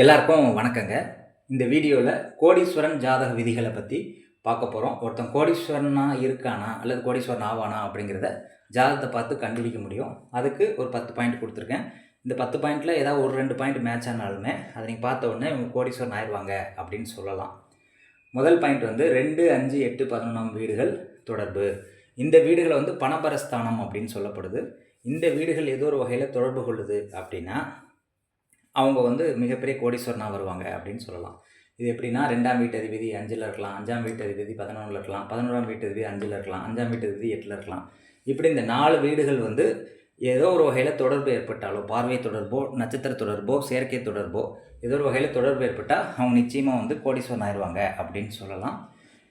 எல்லாருக்கும் வணக்கங்க. இந்த வீடியோவில் கோடீஸ்வரன் ஜாதக விதிகளை பற்றி பார்க்க போகிறோம் ஒருத்தன் கோடீஸ்வரனாக இருக்கானா அல்லது கோடீஸ்வரன் ஆவானா அப்படிங்கிறத ஜாதகத்தை பார்த்து கண்டுபிடிக்க முடியும். அதுக்கு ஒரு பத்து பாயிண்ட் கொடுத்துருக்கேன். இந்த பத்து பாயிண்டில் ஏதாவது ஒரு ரெண்டு பாயிண்ட் மேட்ச் ஆனாலுமே அதை நீங்கள் பார்த்த உடனே இவங்க கோடீஸ்வரன் ஆயிடுவாங்க அப்படின்னு சொல்லலாம். முதல் பாயிண்ட் வந்து ரெண்டு அஞ்சு எட்டு பதினொன்றாம் வீடுகள் தொடர்பு. இந்த வீடுகளை வந்து பணபரஸ்தானம் அப்படின்னு சொல்லப்படுது. இந்த வீடுகள் ஏதோ ஒரு வகையில் தொடர்பு கொள்ளுது அப்படின்னா அவங்க வந்து மிகப்பெரிய கோடீஸ்வரனாக வருவாங்க அப்படின்னு சொல்லலாம். இது எப்படின்னா ரெண்டாம் வீட்டு அதிபதி அஞ்சில் இருக்கலாம் அஞ்சாம் வீட்டு அதிபதி பதினொன்றில் இருக்கலாம் பதினோராம் வீட்டு அதிபதி அஞ்சில் இருக்கலாம் அஞ்சாம் வீட்டு அதிபதி எட்டில் இருக்கலாம். இப்படி இந்த நாலு வீடுகள் வந்து ஏதோ ஒரு வகையில் தொடர்பு ஏற்பட்டாலோ பார்வை தொடர்போ நட்சத்திர தொடர்போ செயற்கை தொடர்போ ஏதோ ஒரு வகையில் தொடர்பு ஏற்பட்டால் அவங்க நிச்சயமாக வந்து கோடீஸ்வரன் ஆயிடுவாங்க அப்படின்னு சொல்லலாம்.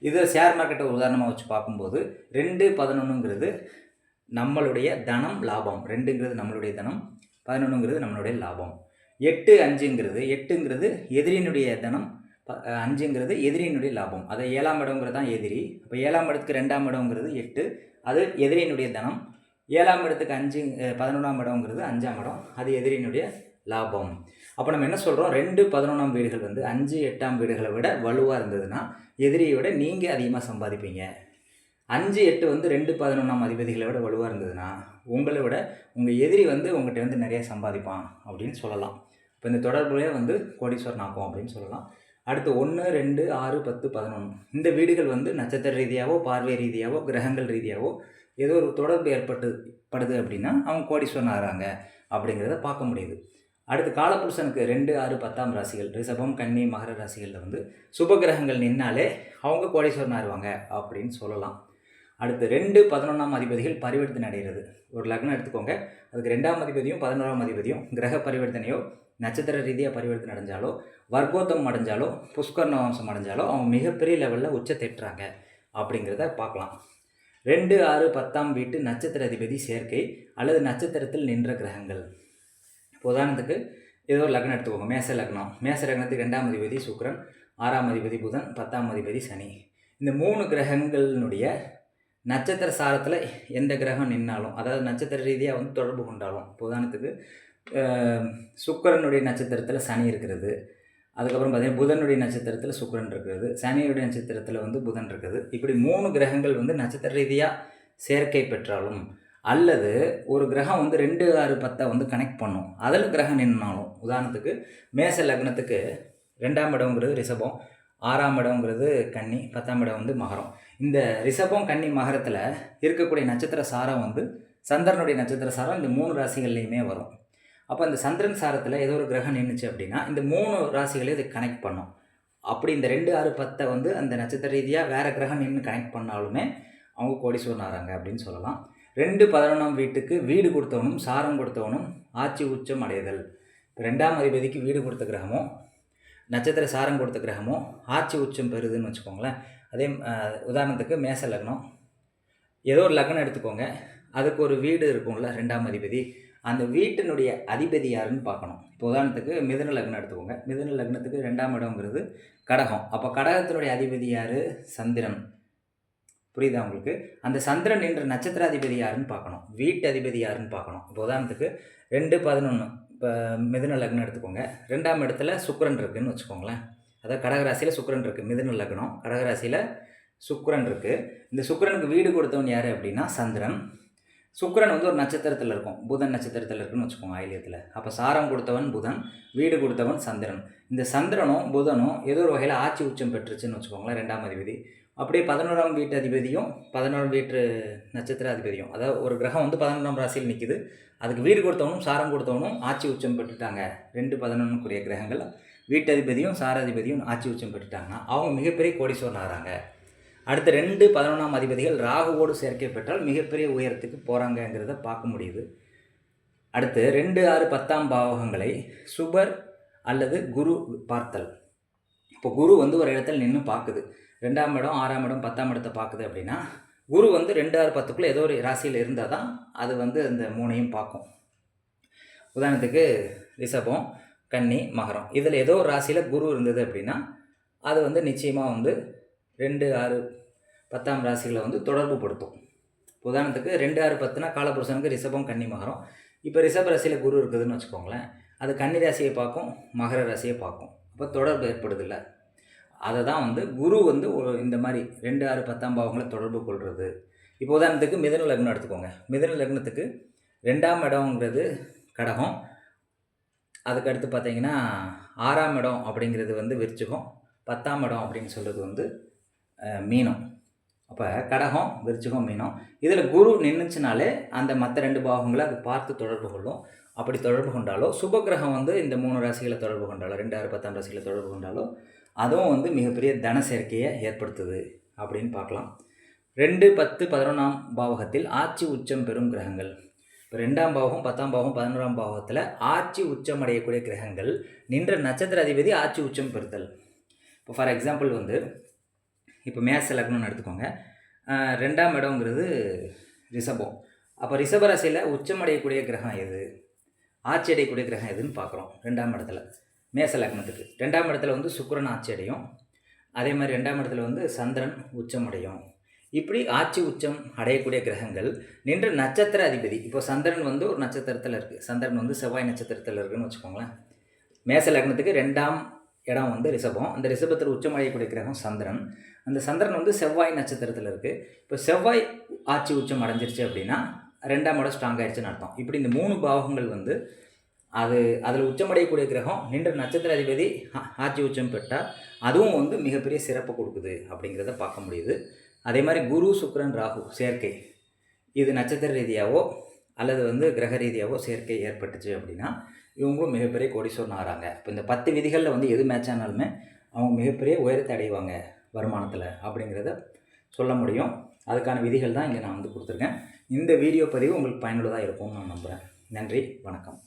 இது ஷேர் மார்க்கெட்டை உதாரணமாக வச்சு பார்க்கும்போது ரெண்டு பதினொன்றுங்கிறது நம்மளுடைய தனம் லாபம். ரெண்டுங்கிறது நம்மளுடைய தனம் பதினொன்றுங்கிறது நம்மளுடைய லாபம். எட்டு அஞ்சுங்கிறது எட்டுங்கிறது எதிரியினுடைய தனம் அஞ்சுங்கிறது எதிரியினுடைய லாபம். அதை ஏழாம் இடங்கிறது தான் எதிரி. அப்போ ஏழாம் இடத்துக்கு ரெண்டாம் இடங்கிறது எட்டு அது எதிரியினுடைய தனம். ஏழாம் இடத்துக்கு அஞ்சு பதினொன்றாம் இடங்கிறது அஞ்சாம் இடம் அது எதிரியினுடைய லாபம். அப்போ நம்ம என்ன சொல்கிறோம் ரெண்டு பதினொன்றாம் வீடுகள் வந்து அஞ்சு எட்டாம் வீடுகளை விட வலுவாக இருந்ததுன்னா எதிரியை விட நீங்கள் அதிகமாக சம்பாதிப்பீங்க. அஞ்சு எட்டு வந்து ரெண்டு பதினொன்றாம் அதிபதிகளை விட வலுவாக இருந்ததுன்னா உங்களை விட உங்கள் எதிரி வந்து உங்கள்கிட்ட வந்து நிறைய சம்பாதிப்பான் அப்படின்னு சொல்லலாம். இப்போ இந்த தொடர்புலேயே வந்து கோடீஸ்வரன் ஆக்கும் அப்படின்னு சொல்லலாம். அடுத்து ஒன்று ரெண்டு ஆறு பத்து பதினொன்று இந்த வீடுகள் வந்து நட்சத்திர ரீதியாகவோ பார்வை ரீதியாகவோ கிரகங்கள் ரீதியாகவோ ஏதோ ஒரு தொடர்பு ஏற்பட்டு படுது அப்படின்னா அவங்க கோடீஸ்வரன் ஆகிறாங்க அப்படிங்கிறத பார்க்க முடியுது. அடுத்து காலபுருஷனுக்கு ரெண்டு ஆறு பத்தாம் ராசிகள் ரிஷபம் கன்னி மகர ராசிகளில் வந்து சுப கிரகங்கள் நின்னாலே அவங்க கோடீஸ்வரன் ஆறுவாங்க அப்படின்னு சொல்லலாம். அடுத்து ரெண்டு பதினொன்றாம் அதிபதிகள் பரிவர்த்தனை அடைகிறது. ஒரு லக்னம் எடுத்துக்கோங்க. அதுக்கு ரெண்டாம் அதிபதியும் பதினோராம் அதிபதியும் கிரக பரிவர்த்தனையோ நட்சத்திர ரீதியாக பரிவர்த்தனை அடைஞ்சாலோ வர்க்கோத்தம் அடைஞ்சாலோ புஷ்கர்ண வம்சம் அடைஞ்சாலோ அவங்க மிகப்பெரிய லெவலில் உச்சத்தெட்டுறாங்க அப்படிங்கிறத பார்க்கலாம். ரெண்டு ஆறு பத்தாம் வீட்டு நட்சத்திர அதிபதி சேர்க்கை அல்லது நட்சத்திரத்தில் நின்ற கிரகங்கள். இப்போ உதாரணத்துக்கு ஏதோ ஒரு லக்னம் எடுத்துக்கோங்க. மேச லக்னம். மேச லக்னத்துக்கு ரெண்டாம் அதிபதி சுக்கிரன் ஆறாம் அதிபதி புதன் பத்தாம் அதிபதி சனி. இந்த மூணு கிரகங்களினுடைய நட்சத்திர சாரத்தில் எந்த கிரகம் நின்னாலும் அதாவது நட்சத்திர ரீதியாக வந்து தொடர்பு கொண்டாலும் இப்போ உதாரணத்துக்கு சுக்கரனுடைய நட்சத்திரத்தில் சனி இருக்கிறது. அதுக்கப்புறம் பார்த்தீங்கன்னா புதனுடைய நட்சத்திரத்தில் சுக்கரன் இருக்கிறது. சனியுடைய நட்சத்திரத்தில் வந்து புதன் இருக்குது. இப்படி மூணு கிரகங்கள் வந்து நட்சத்திர ரீதியாக சேர்க்கை பெற்றாலும் அல்லது ஒரு கிரகம் வந்து ரெண்டு ஆறு பத்தை வந்து கனெக்ட் பண்ணும். அதில் கிரகம் நின்னாலும் உதாரணத்துக்கு மேச லக்னத்துக்கு ரெண்டாம் இடம்ங்கிறது ரிஷபம் ஆறாம் இடம்ங்கிறது கன்னி பத்தாம் இடம் வந்து மகரம். இந்த ரிஷபம் கன்னி மகரத்தில் இருக்கக்கூடிய நட்சத்திர சாரம் வந்து சந்திரனுடைய நட்சத்திர சாரம் இந்த மூணு ராசிகள்லையுமே வரும். அப்போ இந்த சந்திரன் சாரத்தில் ஏதோ ஒரு கிரகம் நின்றுச்சு அப்படின்னா இந்த மூணு ராசிகளையும் இது கனெக்ட் பண்ணும். அப்படி இந்த ரெண்டு ஆறு பத்தை வந்து அந்த நட்சத்திர ரீதியாக வேறு கிரகம் நின்று கனெக்ட் பண்ணாலுமே அவங்க கோடீஸ்வரன் ஆகிறாங்க அப்படின்னு சொல்லலாம். ரெண்டு பதினொன்றாம் வீட்டுக்கு வீடு கொடுத்தவனும் சாரம் கொடுத்தவனும் ஆட்சி உச்சம் அடைதல். இப்போ ரெண்டாம் அதிபதிக்கு வீடு கொடுத்த கிரகமும் நட்சத்திர சாரம் கொடுத்த கிரகமும் ஆட்சி உச்சம் பெறுதுன்னு வச்சுக்கோங்களேன். அதே உதாரணத்துக்கு மேச லக்னம். ஏதோ ஒரு லக்னம் எடுத்துக்கோங்க. அதுக்கு ஒரு வீடு இருக்கும்ல ரெண்டாம் அதிபதி. அந்த வீட்டினுடைய அதிபதி யாருன்னு பார்க்கணும். இப்போ உதாரணத்துக்கு மிதன லக்னம் எடுத்துக்கோங்க. மிதுன லக்னத்துக்கு ரெண்டாம் இடம்ங்கிறது கடகம். அப்போ கடகத்தினுடைய அதிபதி யார்? சந்திரன். புரியுதா உங்களுக்கு? அந்த சந்திரன் என்ற நட்சத்திர அதிபதி யாருன்னு பார்க்கணும். வீட்டு அதிபதி யாருன்னு பார்க்கணும். இப்போ உதாரணத்துக்கு ரெண்டு பதினொன்று இப்போ மிதுன லக்னம் எடுத்துக்கோங்க. ரெண்டாம் இடத்துல சுக்கரன் இருக்குதுன்னு வச்சுக்கோங்களேன். அதாவது கடகராசியில் சுக்கரன் இருக்குது மிதுன லக்னம். கடகராசியில் சுக்கரன் இருக்குது இந்த சுக்கரனுக்கு வீடு கொடுத்தவன் யார் அப்படின்னா சந்திரன். சுக்கரன் வந்து ஒரு நட்சத்திரத்தில் இருக்கும். புதன் நட்சத்திரத்தில் இருக்குன்னு வச்சுக்கோங்க ஆயிலியத்தில். அப்போ சாரம் கொடுத்தவன் புதன் வீடு கொடுத்தவன் சந்திரன். இந்த சந்திரனும் புதனும் ஏதோ ஒரு வகையில் ஆட்சி உச்சம் பெற்றுச்சுன்னு வச்சுக்கோங்களேன் ரெண்டாம் அதிபதி. அப்படியே பதினோராம் வீட்டு அதிபதியும் பதினோராம் வீட்டு நட்சத்திர அதிபதியும் அதாவது ஒரு கிரகம் வந்து பதினொன்றாம் ராசியில் நிற்கிது அதுக்கு வீடு கொடுத்தவனும் சாரம் கொடுத்தவனும் ஆட்சி உச்சம் பெற்றுட்டாங்க. ரெண்டு பதினொன்றுக்குரிய கிரகங்கள். வீட்டதிபதியும் சாராதிபதியும் ஆட்சி உச்சம் பெற்றுட்டாங்கன்னா அவங்க மிகப்பெரிய கோடீஸ்வரன் ஆகிறாங்க. அடுத்த ரெண்டு பதினொன்றாம் அதிபதிகள் ராகுவோடு சேர்க்கை பெற்றால் மிகப்பெரிய உயரத்துக்கு போகிறாங்கங்கிறத பார்க்க முடியுது. அடுத்து ரெண்டு ஆறு பத்தாம் பாவகங்களை சுபர் அல்லது குரு பார்த்தல். இப்போ குரு வந்து ஒரு இடத்துல நின்று பார்க்குது. ரெண்டாம் இடம் ஆறாம் இடம் பத்தாம் இடத்தை பார்க்குது அப்படின்னா குரு வந்து ரெண்டு ஆறு பத்துக்குள்ளே ஏதோ ஒரு ராசியில் இருந்தால் தான் அது வந்து அந்த மூணையும் பார்க்கும். உதாரணத்துக்கு ரிஷபம் கன்னி மகரம். இதில் ஏதோ ஒரு ராசியில் குரு இருந்தது அப்படின்னா அது வந்து நிச்சயமாக வந்து ரெண்டு ஆறு பத்தாம் ராசிகளை வந்து தொடர்பு படுத்தும். உதாரணத்துக்கு ரெண்டு ஆறு பத்துனா காலபுருஷனுக்கு ரிஷபம் கன்னி மகரம். இப்போ ரிஷப ராசியில் குரு இருக்குதுன்னு வச்சுக்கோங்களேன் அது கன்னி ராசியை பார்க்கும் மகர ராசியை பார்க்கும். அப்போ தொடர்பு ஏற்படுதில்லை அதை தான் வந்து குரு வந்து இந்த மாதிரி ரெண்டு ஆறு பத்தாம் பாவங்களை தொடர்பு கொள்வது இப்போ உதாரணத்துக்கு மிதன லக்னம் எடுத்துக்கோங்க. மிதன லக்னத்துக்கு ரெண்டாம் இடம்ங்கிறது கடகம். அதுக்கடுத்து பார்த்தீங்கன்னா ஆறாம் இடம் அப்படிங்கிறது வந்து விருச்சிகம். பத்தாம் இடம் அப்படின்னு சொல்கிறது வந்து மீனம். அப்போ கடகம் விருச்சிகம் மீனம். இதில் குரு நின்றுச்சுனாலே அந்த மற்ற ரெண்டு பாவங்களை அது பார்த்து தொடர்பு கொள்ளும். அப்படி தொடர்பு கொண்டாலோ சுபக்கிரகம் வந்து இந்த மூணு ராசிகளை தொடர்பு கொண்டாலோ ரெண்டு ஆறு பத்தாம் ராசிகளை தொடர்பு கொண்டாலோ அதுவும் வந்து மிகப்பெரிய தன சேர்க்கையை ஏற்படுத்துது அப்படின்னு பார்க்கலாம். ரெண்டு பத்து பதினொன்றாம் பாவகத்தில் ஆட்சி உச்சம் பெறும் கிரகங்கள். இப்போ ரெண்டாம் பாவகம் பத்தாம் பாவகம் பதினோராம் பாவகத்தில் ஆட்சி உச்சம் அடையக்கூடிய கிரகங்கள் நின்ற நட்சத்திர அதிபதி ஆட்சி உச்சம் பெறுதல். இப்போ ஃபார் எக்ஸாம்பிள் வந்து இப்போ மேச லக்னம்னு எடுத்துக்கோங்க. ரெண்டாம் இடங்கிறது ரிஷபம். அப்போ ரிஷப ராசியில் உச்சம் அடையக்கூடிய கிரகம் எது? ஆட்சி அடையக்கூடிய கிரகம் எதுன்னு பார்க்குறோம். ரெண்டாம் இடத்துல. மேச லக்னத்துக்கு ரெண்டாம் இடத்துல வந்து சுக்கரன் ஆட்சி அடையும். அதே மாதிரி ரெண்டாம் இடத்துல வந்து சந்திரன் உச்சம் அடையும். இப்படி ஆட்சி உச்சம் அடையக்கூடிய கிரகங்கள் நின்று நட்சத்திர அதிபதி இப்போ சந்திரன் வந்து ஒரு நட்சத்திரத்தில் இருக்குது சந்திரன் வந்து செவ்வாய் நட்சத்திரத்தில் இருக்குன்னு வச்சுக்கோங்களேன். மேச லக்னத்துக்கு ரெண்டாம் இடம் வந்து ரிஷபம். அந்த ரிஷபத்தில் உச்சம் அடையக்கூடிய கிரகம் சந்திரன். அந்த சந்திரன் வந்து செவ்வாய் நட்சத்திரத்தில் இருக்குது இப்போ செவ்வாய் ஆட்சி உச்சம் அடைஞ்சிருச்சு அப்படின்னா ரெண்டாம் இடம் ஸ்ட்ராங் ஆயிடுச்சுன்னு அர்த்தம். இப்படி இந்த மூணு பாவங்கள் வந்து அது அதில் உச்சமடையக்கூடிய கிரகம் நின்ற நட்சத்திர அதிபதி ஆட்சி உச்சம் பெற்றால் அதுவும் வந்து மிகப்பெரிய சிறப்பு கொடுக்குது அப்படிங்கிறத பார்க்க முடியுது. அதே மாதிரி குரு சுக்கரன் ராகு சேர்க்கை இது நட்சத்திர ரீதியாகவோ அல்லது வந்து கிரக ரீதியாகவோ சேர்க்கை ஏற்பட்டுச்சு அப்படின்னா இவங்க மிகப்பெரிய கோடீஸ்வரன் ஆகிறாங்க. இப்போ இந்த பத்து விதிகளில் வந்து எது மேட்ச் ஆனாலுமே அவங்க மிகப்பெரிய உயரத்தை அடைவாங்க வருமானத்தில் அப்படிங்கிறத சொல்ல முடியும். அதுக்கான விதிகள் தான் இங்கே நான் வந்து கொடுத்துருக்கேன். இந்த வீடியோ பதிவு உங்களுக்கு பயனுள்ளதாக இருக்கும்னு நான் நம்புகிறேன் நன்றி வணக்கம்.